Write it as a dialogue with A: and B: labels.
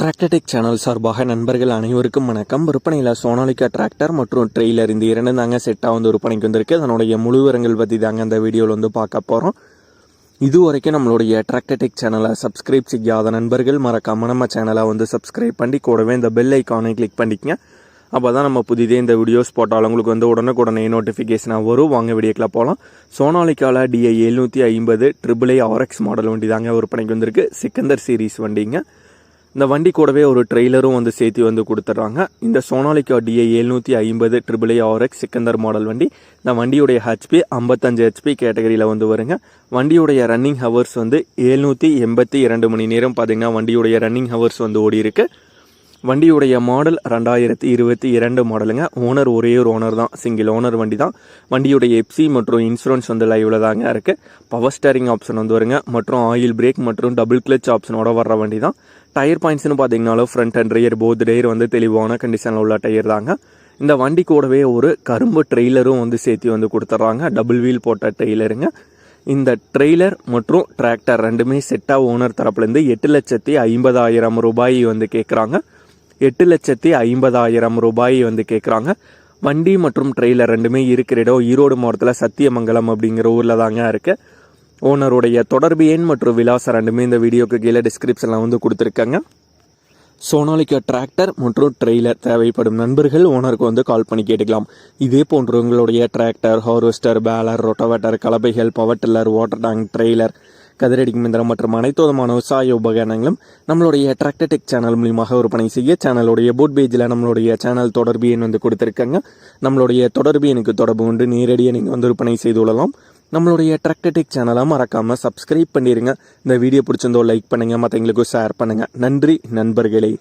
A: Tractor Tech channel சார்பாக நண்பர்கள் அனைவருக்கும் வணக்கம். விற்பனையில் சோனாலிகா டிராக்டர் மற்றும் ட்ரெய்லர் இந்த இரண்டு தாங்க செட்டாக வந்து விற்பனைக்கு வந்திருக்கு. அதனுடைய முழு விவரங்கள் பற்றி தாங்க அந்த வீடியோவில் வந்து பார்க்க போகிறோம் இது வரைக்கும் நம்மளுடைய டிராக்டர்டெக் சேனலை சப்ஸ்கிரைப் செய்யாத நண்பர்கள் மறக்காம நம்ம சேனலை வந்து சப்ஸ்கிரைப் பண்ணி கூடவே இந்த பெல் ஐக்கானை கிளிக் பண்ணிக்கங்க. அப்போ தான் நம்ம புதிதே இந்த வீடியோஸ் போட்டாலும் உங்களுக்கு வந்து உடனுக்குடனே நோட்டிஃபிகேஷனாக வரும். வாங்க வீடியோக்கில் போகலாம் சோனாலிக்காவில் டிஐ எழுநூற்றி ஐம்பது ட்ரிபிள் ஐ ஆர்எக்ஸ் மாடல் வண்டி தாங்க விற்பனைக்கு வந்திருக்கு. சிக்கந்தர் சீரிஸ் வண்டிங்க. இந்த வண்டி கூடவே ஒரு ட்ரெய்லரும் வந்து சேர்த்து வந்து கொடுத்துட்றாங்க. இந்த சோனாலிக்கா டிஐ எழுநூற்றி ஐம்பது triple A R X Sikander model வண்டி. இந்த வண்டியுடைய ஹெச்பி ஐம்பத்தஞ்சு ஹெச்பி கேட்டகரியில் வந்து வருங்க. வண்டியுடைய ரன்னிங் ஹவர்ஸ் வந்து எழுநூற்றி எண்பத்தி இரண்டு மணி நேரம் பார்த்திங்கன்னா வண்டியுடைய ரன்னிங் ஹவர்ஸ் வந்து ஓடி இருக்கு. வண்டியுடைய மாடல் ரெண்டாயிரத்தி இருபத்தி இரண்டு மாடலுங்க ஓனர் ஒரே ஒரு ஓனர் தான் சிங்கிள் ஓனர் வண்டி தான். வண்டியுடைய எப்சி மற்றும் இன்சூரன்ஸ் வந்து லைவில் தாங்க இருக்குது பவர் ஸ்டேரிங் ஆப்ஷன் வந்து வருங்க. மற்றும் ஆயில் பிரேக் மற்றும் டபுள் கிளச் ஆப்ஷனோட வர்ற வண்டி தான். டயர் பாயிண்ட்ஸ்னு பார்த்தீங்கனாலும் front and rear both tyre வந்து தெளிவான கண்டிஷனில் உள்ள டயர் தாங்க. இந்த வண்டி கூடவே ஒரு கரும்பு ட்ரெய்லரும் வந்து சேர்த்து வந்து கொடுத்துட்றாங்க டபுள் வீல் போட்ட ட்ரெய்லருங்க இந்த ட்ரெய்லர் மற்றும் டிராக்டர் ரெண்டுமே செட்டாக ஓனர் தரப்புலேருந்து எட்டு லட்சத்தி ஐம்பதாயிரம் ரூபாய் வந்து கேட்குறாங்க எட்டு லட்சத்தி ஐம்பதாயிரம் ரூபாய் வந்து கேட்குறாங்க வண்டி மற்றும் ட்ரெய்லர் ரெண்டுமே இருக்கிற இடம் ஈரோடு மாவட்டத்தில் சத்தியமங்கலம் அப்படிங்கிற ஊரில் தாங்க இருக்குது ஓனருடைய தொடர்பு எண் மற்றும் விலாசம் ரெண்டுமே இந்த வீடியோக்கு கீழே டிஸ்கிரிப்ஷனில் வந்து கொடுத்துருக்காங்க. சோனாலிக்கா டிராக்டர் மற்றும் ட்ரெய்லர் தேவைப்படும் நண்பர்கள் ஓனருக்கு வந்து கால் பண்ணி கேட்டுக்கலாம். இதே போன்று உங்களுடைய tractor harvester baler rotavator கலப்பைகள் power tiller water tank trailer கதிரடிக்கும் மந்திரம் மற்றும் அனைத்து விதமான விவசாய உபகரணங்களும் நம்மளுடைய டிராக்டர் டெக் சேனல் மூலியமாக விற்பனை செய்ய சேனலுடைய போட் பேஜில் நம்மளுடைய சேனல் தொடர்பு எண் வந்து கொடுத்துருக்காங்க. நம்மளுடைய தொடர்பு எனக்கு தொடர்பு கொண்டு நேரடியாக நீங்கள் வந்து விற்பனை செய்து கொள்ளலாம். நம்மளுடைய டிராக்டர்டெக் சேனலை மறக்காமல் சப்ஸ்கிரைப் பண்ணிடுங்க இந்த வீடியோ பிடிச்சிருந்தோ லைக் பண்ணுங்கள் மற்றவங்களுக்கும் ஷேர் பண்ணுங்கள் நன்றி நண்பர்களே.